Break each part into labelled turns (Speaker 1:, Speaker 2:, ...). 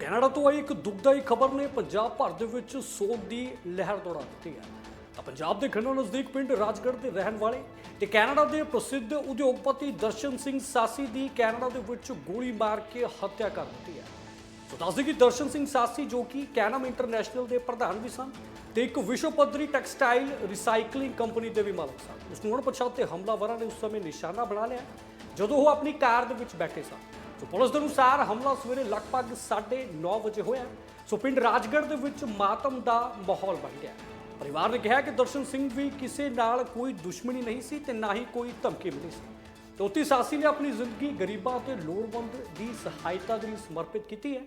Speaker 1: Canada ਤੋਂ ਆਈ ਇੱਕ ਦੁਖਦਾਈ ਖਬਰ ਨੇ ਪੰਜਾਬ ਭਰ ਦੇ ਵਿੱਚ ਸੋਗ ਦੀ ਲਹਿਰ ਦੌੜਾ ਦਿੱਤੀ ਹੈ। ਤਾਂ ਪੰਜਾਬ ਦੇ ਖੰਡਾ ਨਜ਼ਦੀਕ ਪਿੰਡ ਰਾਜਗੜ੍ਹ ਦੇ ਰਹਿਣ ਵਾਲੇ ਤੇ ਕੈਨੇਡਾ ਦੇ ਪ੍ਰਸਿੱਧ ਉਦਯੋਗਪਤੀ ਦਰਸ਼ਨ ਸਿੰਘ ਸਾਸੀ ਦੀ ਕੈਨੇਡਾ ਦੇ ਵਿੱਚ ਗੋਲੀ ਮਾਰ ਕੇ ਹੱਤਿਆ ਕਰ ਦਿੱਤੀ ਹੈ। ਸੋ ਦੱਸਦੇ ਕਿ ਦਰਸ਼ਨ ਸਿੰਘ ਸਾਸੀ ਜੋ ਕਿ ਕੈਨਮ ਇੰਟਰਨੈਸ਼ਨਲ ਦੇ ਪ੍ਰਧਾਨ ਵੀ ਸਨ ਤੇ ਇੱਕ ਵਿਸ਼ਵ ਪੱਧਰੀ ਟੈਕਸਟਾਈਲ ਰਿਸਾਈਕਲਿੰਗ ਕੰਪਨੀ ਦੇ ਵੀ ਮਾਲਕ ਸਨ। ਉਸ ਨੂੰ ਅਣਪਛਾਤੇ ਹਮਲਾਵਰਾਂ ਨੇ ਉਸ ਸਮੇਂ ਨਿਸ਼ਾਨਾ ਬਣਾ ਲਿਆ ਜਦੋਂ ਉਹ ਆਪਣੀ ਕਾਰ ਦੇ ਵਿੱਚ ਬੈਠੇ ਸਨ। ਸੋ ਪੁਲਿਸ ਦੇ ਅਨੁਸਾਰ ਹਮਲਾ ਸਵੇਰੇ ਲਗਭਗ 9:30 ਵਜੇ ਹੋਇਆ ਸੋ ਪਿੰਡ ਰਾਜਗੜ੍ਹ ਦੇ ਵਿੱਚ ਮਾਤਮ ਦਾ ਮਾਹੌਲ ਬਣ ਗਿਆ ਪਰਿਵਾਰ ਨੇ ਕਿਹਾ ਕਿ ਦਰਸ਼ਨ ਸਿੰਘ ਵੀ ਕਿਸੇ ਨਾਲ ਕੋਈ ਦੁਸ਼ਮਣੀ ਨਹੀਂ ਸੀ ਤੇ ਨਾ ਹੀ ਕੋਈ ਧਮਕੀ ਮਿਲੀ ਸੀ। ਤੇ ਉੱਤੀ ਸਾਸੀ ਨੇ ਆਪਣੀ ਜ਼ਿੰਦਗੀ ਗਰੀਬਾਂ ਤੇ ਲੋੜਵੰਦ ਦੀ ਸਹਾਇਤਾ ਦੇ ਲਈ ਸਮਰਪਿਤ ਕੀਤੀ ਹੈ।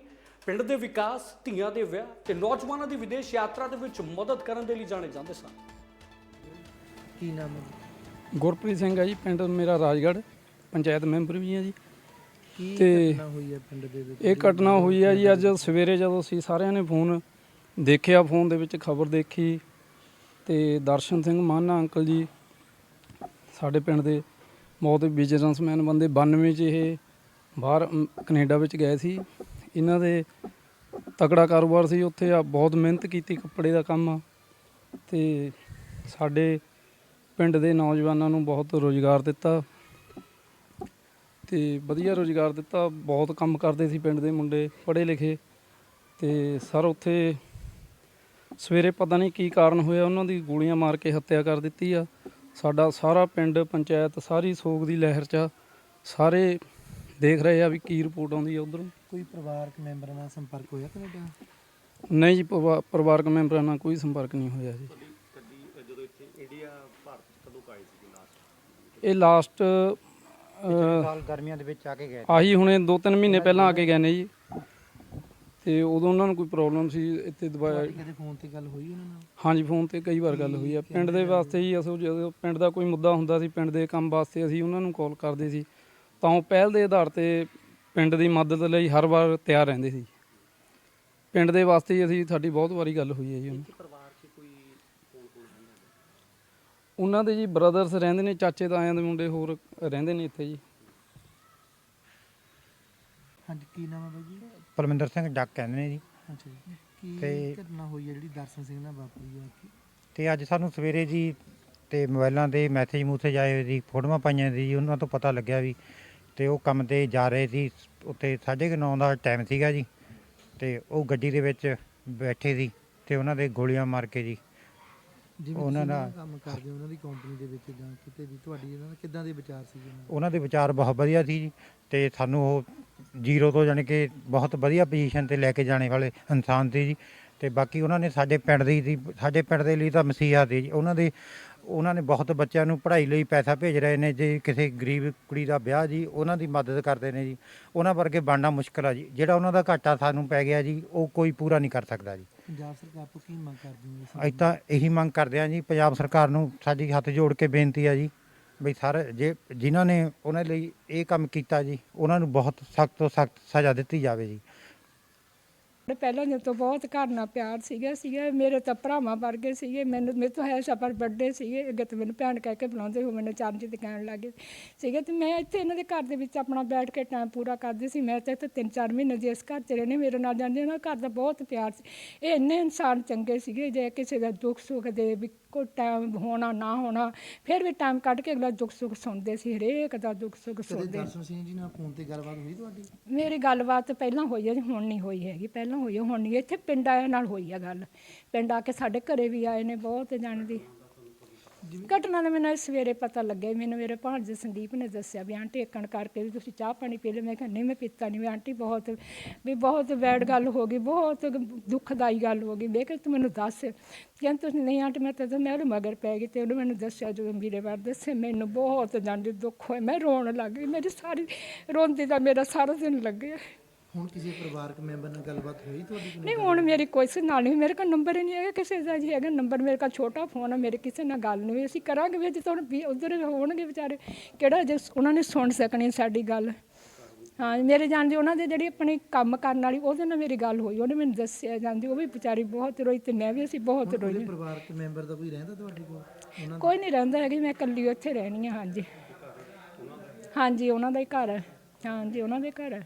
Speaker 1: ਪਿੰਡ ਦੇ ਵਿਕਾਸ ਧੀਆਂ ਦੇ ਵਿਆਹ ਤੇ ਨੌਜਵਾਨਾਂ ਦੀ ਵਿਦੇਸ਼ ਯਾਤਰਾ ਦੇ ਵਿੱਚ ਮਦਦ ਕਰਨ ਦੇ ਲਈ ਜਾਣੇ ਜਾਂਦੇ ਸਨ।
Speaker 2: ਕੀ ਨਾਮ ਹੈ?
Speaker 3: ਗੁਰਪ੍ਰੀਤ ਸਿੰਘ ਹੈ ਜੀ ਪਿੰਡ ਮੇਰਾ ਰਾਜਗੜ੍ਹ ਪੰਚਾਇਤ ਮੈਂਬਰ ਵੀ ਹਾਂ ਜੀ। ਤੇ-
Speaker 2: ਘਟਨਾ ਹੋਈ ਹੈ ਪਿੰਡ ਦੇ ਵਿੱਚ?
Speaker 3: ਇਹ ਘਟਨਾ ਹੋਈ ਹੈ ਜੀ ਅੱਜ ਸਵੇਰੇ ਜਦੋਂ ਅਸੀਂ ਸਾਰਿਆਂ ਨੇ ਫੋਨ ਦੇਖਿਆ ਫੋਨ ਦੇ ਵਿੱਚ ਖਬਰ ਦੇਖੀ ਤੇ ਦਰਸ਼ਨ ਸਿੰਘ ਮਾਨਾ ਅੰਕਲ ਜੀ ਸਾਡੇ ਪਿੰਡ ਦੇ ਬਹੁਤ ਬਿਜ਼ਨਸਮੈਨ ਬੰਦੇ 92 ਚ ਇਹ ਬਾਹਰ ਅਮ, ਕੈਨੇਡਾ ਵਿੱਚ ਗਏ ਸੀ। ਇਹਨਾਂ ਦੇ ਤਕੜਾ ਕਾਰੋਬਾਰ ਸੀ ਉੱਥੇ ਆ ਬਹੁਤ ਮਿਹਨਤ ਕੀਤੀ ਕੱਪੜੇ ਦਾ ਕੰਮ ਤੇ ਸਾਡੇ ਪਿੰਡ ਦੇ ਨੌਜਵਾਨਾਂ ਨੂੰ ਬਹੁਤ ਰੋਜ਼ਗਾਰ ਦਿੱਤਾ। ਤੇ ਵਧੀਆ ਰੋਜ਼ਗਾਰ ਦਿੱਤਾ। ਬਹੁਤ ਕੰਮ ਕਰਦੇ ਸੀ ਪਿੰਡ ਦੇ ਮੁੰਡੇ ਪੜ੍ਹੇ ਲਿਖੇ ਤੇ ਸਰ ਉੱਥੇ ਸਵੇਰੇ ਪਤਾ ਨਹੀਂ ਕੀ ਕਾਰਨ ਹੋਇਆ ਉਹਨਾਂ ਦੀ ਗੋਲੀਆਂ ਮਾਰ ਕੇ ਹੱਤਿਆ ਕਰ ਦਿੱਤੀ ਆ। ਸਾਡਾ ਸਾਰਾ ਪਿੰਡ ਪੰਚਾਇਤ ਸਾਰੀ ਸੋਗ ਦੀ ਲਹਿਰ 'ਚ ਆ। ਸਾਰੇ ਦੇਖ ਰਹੇ ਆ ਵੀ ਕੀ ਰਿਪੋਰਟ ਆਉਂਦੀ ਆ ਉਧਰੋਂ।
Speaker 2: ਕੋਈ ਪਰਿਵਾਰਕ ਮੈਂਬਰਾਂ ਨਾਲ ਸੰਪਰਕ ਹੋਇਆ ਕੈਨੇਡਾ?
Speaker 3: ਨਹੀਂ ਜੀ ਪਰਿਵਾ- ਪਰਿਵਾਰਕ ਮੈਂਬਰਾਂ ਨਾਲ ਕੋਈ ਸੰਪਰਕ ਨਹੀਂ ਹੋਇਆ ਜੀ। ਇਹ ਲਾਸਟ
Speaker 4: ਸਾਲ ਗਰਮੀਆਂ ਦੇ ਵਿੱਚ ਆ ਕੇ ਗਏ
Speaker 3: ਆਹੀ ਹੁਣੇ 2-3 ਮਹੀਨੇ ਪਹਿਲਾਂ ਆ ਕੇ ਗਏ ਨੇ ਜੀ। ਤੇ ਉਦੋਂ ਉਹਨਾਂ ਨੂੰ ਕੋਈ ਪ੍ਰੋਬਲਮ ਸੀ ਇੱਥੇ ਦਵਾਈ
Speaker 2: ਕਦੇ ਫੋਨ ਤੇ ਗੱਲ ਹੋਈ ਉਹਨਾਂ ਨਾਲ?
Speaker 3: ਹਾਂਜੀ ਫੋਨ ਤੇ ਕਈ ਵਾਰ ਗੱਲ ਹੋਈ ਆ। ਪਿੰਡ ਦੇ ਵਾਸਤੇ ਹੀ ਅਸੋ ਜਦੋਂ ਪਿੰਡ ਦਾ ਕੋਈ ਮੁੱਦਾ ਹੁੰਦਾ ਸੀ ਪਿੰਡ ਦੇ ਕੰਮ ਵਾਸਤੇ ਅਸੀਂ ਉਹਨਾਂ ਨੂੰ ਕਾਲ ਕਰਦੇ ਸੀ। ਤਾਂ ਉਹ ਪਹਿਲ ਦੇ ਆਧਾਰ ਤੇ ਪਿੰਡ ਦੀ ਮਦਦ ਲਈ ਹਰ ਵਾਰ ਤਿਆਰ ਰਹਿੰਦੇ ਸੀ। ਪਿੰਡ ਦੇ ਵਾਸਤੇ ਹੀ ਅਸੀਂ ਸਾਡੀ ਬਹੁਤ ਵਾਰੀ ਗੱਲ ਹੋਈ ਹੈ ਜੀ। ਉਹਨਾਂ ਉਹਨਾਂ ਦੇ ਜੀ ਬ੍ਰਦਰਸ ਰਹਿੰਦੇ ਨੇ ਚਾਚੇ ਤਾਇਆਂ ਦੇ ਮੁੰਡੇ ਹੋਰ ਰਹਿੰਦੇ ਨੇ ਇੱਥੇ ਜੀ।
Speaker 2: ਹਾਂਜੀ ਕੀ ਨਾਮ ਹੈ ਬਾਈ ਜੀ?
Speaker 4: ਪਰਮਿੰਦਰ ਸਿੰਘ ਜੱਗ ਕਹਿੰਦੇ ਨੇ ਜੀ।
Speaker 2: ਅੱਛਾ ਜੀ। ਕੀ
Speaker 4: ਤੇ-
Speaker 2: ਘਟਨਾ ਹੋਈ ਹੈ ਜਿਹੜੀ ਦਰਸ਼ਨ ਸਿੰਘ ਨਾਲ ਵਾਪਰੀ ਹੈ ਕੀ
Speaker 4: ਤੇ ਅੱਜ ਸਾਨੂੰ ਸਵੇਰੇ ਜੀ ਤੇ ਮੋਬਾਈਲਾਂ ਦੇ ਮੈਸੇਜ ਮੂਸੇਜ ਆਏ ਹੋਏ ਸੀ ਫੋਟੋਆਂ ਪਾਈਆਂ ਸੀ ਜੀ ਉਹਨਾਂ ਤੋਂ ਪਤਾ ਲੱਗਿਆ ਵੀ ਤੇ ਉਹ ਕੰਮ ਤੇ ਜਾ ਰਹੇ ਸੀ। ਉੱਥੇ 9:30 ਦਾ ਟਾਈਮ ਸੀਗਾ ਜੀ ਤੇ ਉਹ ਗੱਡੀ ਦੇ ਵਿੱਚ ਬੈਠੇ ਸੀ ਤੇ ਉਹਨਾਂ ਦੇ ਗੋਲੀਆਂ ਮਾਰ ਕੇ ਜੀ
Speaker 2: ਜਿਵੇਂ
Speaker 4: ਉਹਨਾਂ ਦਾ-
Speaker 2: ਦਾ ਕੰਮ ਕਰਦੇ ਹੋ, ਉਹਨਾਂ ਦੀ ਕੰਪਨੀ ਦੇ ਵਿੱਚ ਜਾਂ ਕਿਤੇ ਵੀ ਤੁਹਾਡੀ ਇਹਨਾਂ ਦਾ ਕਿੱਦਾਂ ਦੇ ਵਿਚਾਰ ਸੀ ਉਹਨਾਂ ਦੇ?
Speaker 4: ਉਹਨਾਂ ਦੇ ਵਿਚਾਰ ਬਹੁਤ ਵਧੀਆ ਸੀ ਜੀ ਤੇ ਸਾਨੂੰ ਉਹ ਜ਼ੀਰੋ ਤੋਂ ਜਾਣੀ ਕਿ ਬਹੁਤ ਵਧੀਆ ਪੋਜੀਸ਼ਨ ਤੇ ਲੈ ਕੇ ਜਾਣੇ ਵਾਲੇ ਇਨਸਾਨ ਸੀ ਜੀ ਤੇ ਬਾਕੀ ਉਹਨਾਂ ਨੇ ਸਾਡੇ ਪਿੰਡ ਦੀ ਦੀ ਸਾਡੇ ਪਿੰਡ ਦੇ ਲਈ ਤਾਂ ਮਸੀਹਾ ਸੀ ਜੀ। ਉਹਨਾਂ ਦੇ ਉਹਨਾਂ ਨੇ ਬਹੁਤ ਬੱਚਿਆਂ ਨੂੰ ਪੜ੍ਹਾਈ ਲਈ ਪੈਸਾ ਭੇਜ ਰਹੇ ਨੇ ਜੇ ਕਿਸੇ ਗਰੀਬ ਕੁੜੀ ਦਾ ਵਿਆਹ ਜੀ ਉਹਨਾਂ ਦੀ ਮਦਦ ਕਰਦੇ ਨੇ ਜੀ। ਉਹਨਾਂ ਵਰਗੇ ਬਣਨਾ ਮੁਸ਼ਕਲ ਆ ਜੀ। ਜਿਹੜਾ ਉਹਨਾਂ ਦਾ ਘਾਟਾ ਸਾਨੂੰ ਪੈ ਗਿਆ ਜੀ ਉਹ ਕੋਈ ਪੂਰਾ ਨਹੀਂ ਕਰ ਸਕਦਾ ਜੀ।
Speaker 2: ਪੰਜਾਬ ਸਰਕਾਰ ਤੋਂ ਕੀ ਮੰਗ ਕਰਦੇ ਹੋ
Speaker 4: ਅਸੀਂ ਤਾਂ ਇਹੀ ਮੰਗ ਕਰਦੇ ਹਾਂ ਜੀ, ਪੰਜਾਬ ਸਰਕਾਰ ਨੂੰ ਸਾਡੀ ਹੱਥ ਜੋੜ ਕੇ ਬੇਨਤੀ ਆ ਜੀ ਬਈ ਸਰ ਜੇ ਜਿਨ੍ਹਾਂ ਨੇ ਉਹਨਾਂ ਲਈ ਇਹ ਕੰਮ ਕੀਤਾ ਜੀ, ਉਹਨਾਂ ਨੂੰ ਬਹੁਤ ਸਖਤ ਤੋਂ ਸਖਤ ਸਜ਼ਾ ਦਿੱਤੀ ਜਾਵੇ ਜੀ।
Speaker 5: ਪਹਿਲਾਂ ਜਦੋਂ ਤੋਂ ਬਹੁਤ ਘਰ ਨਾਲ ਪਿਆਰ ਸੀਗਾ ਸੀਗਾ ਮੇਰੇ ਤਾਂ ਭਰਾਵਾਂ ਵਰਗੇ ਸੀਗੇ ਮੈਨੂੰ ਮੇਰੇ ਤੋਂ ਹੈ ਸਫਰ ਵੱਡੇ ਸੀਗੇ ਅੱਗੇ ਤਾਂ ਮੈਨੂੰ ਭੈਣ ਕਹਿ ਕੇ ਬੁਲਾਉਂਦੇ ਹੋ ਮੈਨੂੰ ਚਰਨਜੀਤ ਕਹਿਣ ਲੱਗੇ ਸੀਗੇ ਤੇ ਮੈਂ ਇੱਥੇ ਇਹਨਾਂ ਦੇ ਘਰ ਦੇ ਵਿੱਚ ਆਪਣਾ ਬੈਠ ਕੇ ਟਾਈਮ ਪੂਰਾ ਕਰਦੀ ਸੀ ਮੈਂ ਤਾਂ ਇੱਥੇ ਤਿੰਨ ਚਾਰ ਮਹੀਨੇ ਜੇ ਇਸ ਘਰ 'ਚ ਰਹਿੰਦੇ ਮੇਰੇ ਨਾਲ ਜਾਂਦੇ ਉਹਨਾਂ ਘਰ ਦਾ ਬਹੁਤ ਪਿਆਰ ਸੀ ਇਹ ਇੰਨੇ ਇਨਸਾਨ ਚੰਗੇ ਸੀਗੇ ਜੇ ਕਿਸੇ ਦਾ ਦੁੱਖ ਸੁੱਖ ਦੇ ਵੀ ਕੋਈ ਟਾਈਮ ਹੋਣਾ ਨਾ ਹੋਣਾ ਫਿਰ ਵੀ ਟਾਈਮ ਕੱਢ ਕੇ ਅਗਲਾ ਦੁੱਖ ਸੁੱਖ ਸੁਣਦੇ ਸੀ ਹਰੇਕ ਦਾ ਦੁੱਖ ਸੁੱਖ ਸੁਣਦੇ
Speaker 2: ਦਰਸ਼ਨ ਸਿੰਘ ਜੀ ਨਾਲ ਫੋਨ ਤੇ ਗੱਲਬਾਤ ਹੋਈ ਤੁਹਾਡੀ?
Speaker 5: ਮੇਰੀ ਗੱਲਬਾਤ ਪਹਿਲਾਂ ਹੋਈ ਹੈ ਜੀ ਹੁਣ ਨਹੀਂ ਹੋਈ ਹੈਗੀ ਪਹਿਲਾਂ ਹੋਈ ਹੈ ਹੁਣ ਨਹੀਂ ਇੱਥੇ ਪਿੰਡ ਆਇਆ ਨਾਲ ਹੋਈ ਆ ਗੱਲ। ਪਿੰਡ ਆ ਕੇ ਸਾਡੇ ਘਰੇ ਵੀ ਆਏ ਨੇ ਬਹੁਤ ਜਾਣ ਦੀ। ਘਟਨਾ ਦਾ ਮੈਨੂੰ ਅੱਜ ਸਵੇਰੇ ਪਤਾ ਲੱਗਿਆ ਮੈਨੂੰ ਮੇਰੇ ਭਾਣਜੇ ਸੰਦੀਪ ਨੇ ਦੱਸਿਆ ਵੀ ਆਂਟੀ ਏਕਣ ਕਰਕੇ ਵੀ ਤੁਸੀਂ ਚਾਹ ਪਾਣੀ ਪੀ ਲੈ ਮੈਂ ਕਿਹਾ, ਨਹੀਂ, ਮੈਂ ਪੀਤਾ ਨਹੀਂ। ਵੀ ਆਂਟੀ ਬਹੁਤ, ਵੀ ਬਹੁਤ ਬੈਡ ਗੱਲ ਹੋ ਗਈ, ਬਹੁਤ ਦੁੱਖਦਾਈ ਗੱਲ ਹੋ ਗਈ। ਮੈਂ ਕਿਹਾ ਤੂੰ ਮੈਨੂੰ ਦੱਸ। ਕਹਿੰਦੇ, ਤੁਸੀਂ ਨਹੀਂ ਆਂਟੀ, ਮੈਂ ਤਾਂ ਮੈਂ ਉਹਦੇ ਮਗਰ ਪੈ ਗਈ ਤੇ ਉਹਨੇ ਮੈਨੂੰ ਦੱਸਿਆ, ਜਦੋਂ ਮੇਰੇ ਵਾਰ ਦੱਸੇ ਮੈਨੂੰ ਬਹੁਤ ਜਾਣਦੀ ਦੁੱਖ ਹੋਇਆ ਮੈਂ ਰੋਣ ਲੱਗ ਗਈ। ਮੇਰੀ ਸਾਰੀ ਰੋਂਦੀ ਦਾ ਮੇਰਾ ਸਾਰਾ ਦਿਨ ਲੱਗਿਆ।
Speaker 2: ਹੁਣ ਕਿਸੇ ਪਰਿਵਾਰਕ ਮੈਂਬਰ ਨਾਲ ਗੱਲਬਾਤ ਹੋਈ ਤੁਹਾਡੀ
Speaker 5: ਨਹੀਂ ਹੁਣ ਮੇਰੀ ਕੋਈ ਸੇ ਨਾਲ ਨਹੀਂ ਮੇਰੇ ਕੋਲ ਨੰਬਰ ਹੀ ਨਹੀਂ ਹੈਗਾ ਕਿਸੇ ਦਾ ਜੀ ਹੈਗਾ ਨੰਬਰ ਮੇਰੇ ਕੋਲ ਛੋਟਾ ਫੋਨ ਹੈ ਮੇਰੇ ਕਿਸੇ ਨਾਲ ਗੱਲ ਨਹੀਂ ਹੋਈ ਅਸੀਂ ਕਰਾਂਗੇ ਵੀ ਜੇ ਤੁਹਾਨੂੰ ਵੀ ਉਧਰ ਹੋਣਗੇ ਵਿਚਾਰੇ ਕਿਹੜਾ ਜੇ ਉਹਨਾਂ ਨੇ ਸੁਣ ਸਕਣੀ ਸਾਡੀ ਗੱਲ। ਹਾਂ ਮੇਰੇ ਜਾਣਦੇ ਉਹਨਾਂ ਦੇ ਜਿਹੜੀ ਆਪਣੀ ਕੰਮ ਕਰਨ ਵਾਲੀ ਉਹਦੇ ਨਾਲ ਮੇਰੀ ਗੱਲ ਹੋਈ ਉਹਨੇ ਮੈਨੂੰ ਦੱਸਿਆ ਜਾਂਦੀ ਉਹ ਵੀ ਵਿਚਾਰੀ ਬਹੁਤ ਰੋਈ ਤੇ ਮੈਂ ਵੀ ਅਸੀਂ ਬਹੁਤ
Speaker 2: ਹੁਣ
Speaker 5: ਰੋਈ
Speaker 2: ਉਹਦੇ ਪਰਿਵਾਰਕ ਮੈਂਬਰ ਦਾ ਕੋਈ ਰਹਿੰਦਾ ਤੁਹਾਡੇ ਕੋਲ? ਉਹਨਾਂ
Speaker 5: ਕੋਈ ਨਹੀਂ ਰਹਿੰਦਾ ਹੈਗੀ ਮੈਂ ਇਕੱਲੀ ਉੱਥੇ ਰਹਿਣੀ ਹਾਂ ਹਾਂਜੀ। ਹਾਂਜੀ ਉਹਨਾਂ ਦਾ ਹੀ ਘਰ ਹੈ ਹਾਂਜੀ ਉਹਨਾਂ ਦੇ ਘਰ ਹੈ